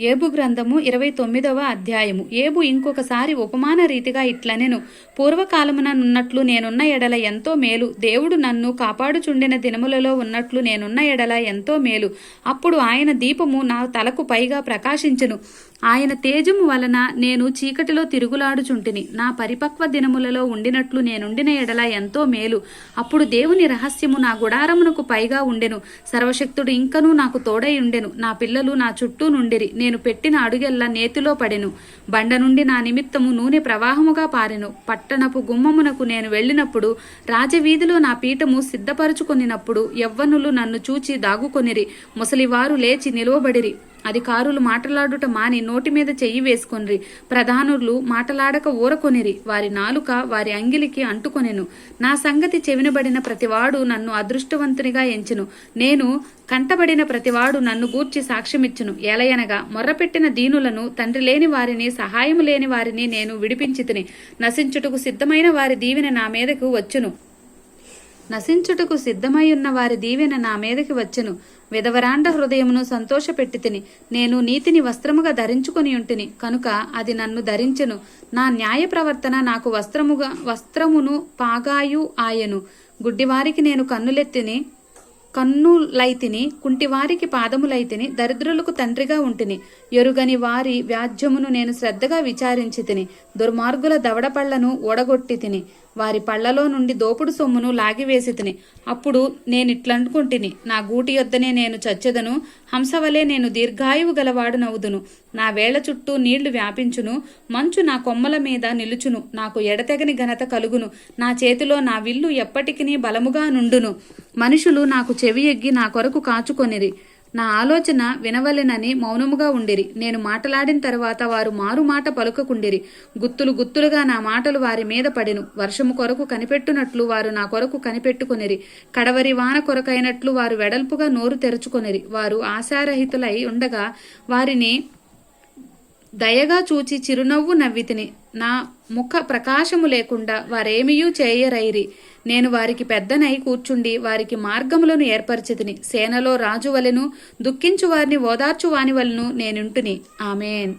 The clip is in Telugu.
ఏబు గ్రంథము ఇరవై తొమ్మిదవ అధ్యాయము. ఏబు ఇంకొకసారి ఉపమాన రీతిగా ఇట్లనెను పూర్వకాలమున నున్నట్లు నేనున్న ఎడల ఎంతో మేలు దేవుడు నన్ను కాపాడుచుండిన దినములలో ఉన్నట్లు నేనున్న ఎడల ఎంతో మేలు. అప్పుడు ఆయన దీపము నా తలకు పైగా ప్రకాశించును. ఆయన తేజము వలన నేను చీకటిలో తిరుగులాడుచుంటిని. నా పరిపక్వ దినములలో ఉండినట్లు నేనుండిన ఎడల ఎంతో మేలు. అప్పుడు దేవుని రహస్యము నా గుడారమునకు పైగా ఉండెను. సర్వశక్తుడు ఇంకనూ నాకు తోడై ఉండెను. నా పిల్లలు నా చుట్టూ నుండిరి. నేను నేను పెట్టిన అడుగెల్లా నేతిలో పడెను. బండ నుండి నా నిమిత్తము నూనె ప్రవాహముగా పారెను. పట్టణపు గుమ్మమునకు నేను వెళ్ళినప్పుడు రాజవీధిలో నా పీఠము సిద్ధపరుచుకొనినప్పుడు యవ్వనులు నన్ను చూచి దాగుకొనిరి. ముసలివారు లేచి నిలువబడిరి. అధికారులు మాటలాడుట మాని నోటి మీద చెయ్యి వేసుకొనిరి. ప్రధానులు మాటలాడక ఊరకొనిరి. వారి నాలుక వారి అంగిలికి అంటుకొనెను. నా సంగతి చెవినబడిన ప్రతివాడు నన్ను అదృష్టవంతునిగా ఎంచెను. నేను కంటబడిన ప్రతివాడు నన్ను గూర్చి సాక్ష్యమిచ్చును. ఏలయనగా మొర్రపెట్టిన దీనులను తండ్రి లేని వారిని సహాయము లేని వారిని నేను విడిపించితిని. నశించుటకు సిద్ధమైన వారి దీవెన నా మీదకు వచ్చును. నశించుటకు సిద్ధమై ఉన్న వారి దీవెన నా మీదకి వచ్చెను. విధవరాండ హృదయమును సంతోషపెట్టి తిని నేను నీతిని వస్త్రముగా ధరించుకొనియుంటిని కనుక అది నన్ను ధరించెను. నా న్యాయ ప్రవర్తన నాకు వస్త్రముగా వస్త్రమును పాగాయు ఆయను. గుడ్డివారికి నేను కన్నులెత్తిని కన్నులైతిని కుంటివారికి పాదములైతిని దరిద్రులకు తండ్రిగా ఉంటిని. ఎరుగని వారి వ్యాజ్యమును నేను శ్రద్ధగా విచారించి తిని దుర్మార్గుల దవడపళ్ళను ఓడగొట్టి తిని వారి పళ్ళలో నుండి దోపుడు సొమ్మును లాగివేసి తిని అప్పుడు నేనిట్లనుకుంటుని నా గూటి యొద్దనే నేను చచ్చెదను హంసవలే నేను దీర్ఘాయువు గలవాడు నవ్వుదును. నా వేళ్ళ చుట్టూ నీళ్ళు వ్యాపించును మంచు నా కొమ్మల మీద నిలుచును నాకు ఎడతెగని ఘనత కలుగును. నా చేతిలో నా విల్లు ఎప్పటికీ బలముగా నుండును. మనుషులు నాకు చెవి ఎగ్గి నా కొరకు కాచుకొనిరి. నా ఆలోచన వినవలెనని మౌనముగా ఉండిరి. నేను మాటలాడిన తరువాత వారు మారు మాట పలుకకుండిరి. గుత్తులు గుత్తులుగా నా మాటలు వారి మీద పడెను. వర్షము కొరకు కనిపెట్టునట్లు వారు నా కొరకు కనిపెట్టుకొనిరి. కడవరి వాన కొరకైనట్లు వారు వెడల్పుగా నోరు తెరుచుకొనిరి. వారు ఆశారహితులై ఉండగా వారిని దయగా చూచి చిరునవ్వు నవ్వితిని నా ముఖ ప్రకాశము లేకుండా వారేమియూ చేయరైరి. నేను వారికి పెద్దనై కూర్చుండి వారికి మార్గములను ఏర్పరిచితిని సేనలో రాజు వలెను దుఃఖించు వారిని ఓదార్చు వాని వలను నేనుంటుని. ఆమెన్.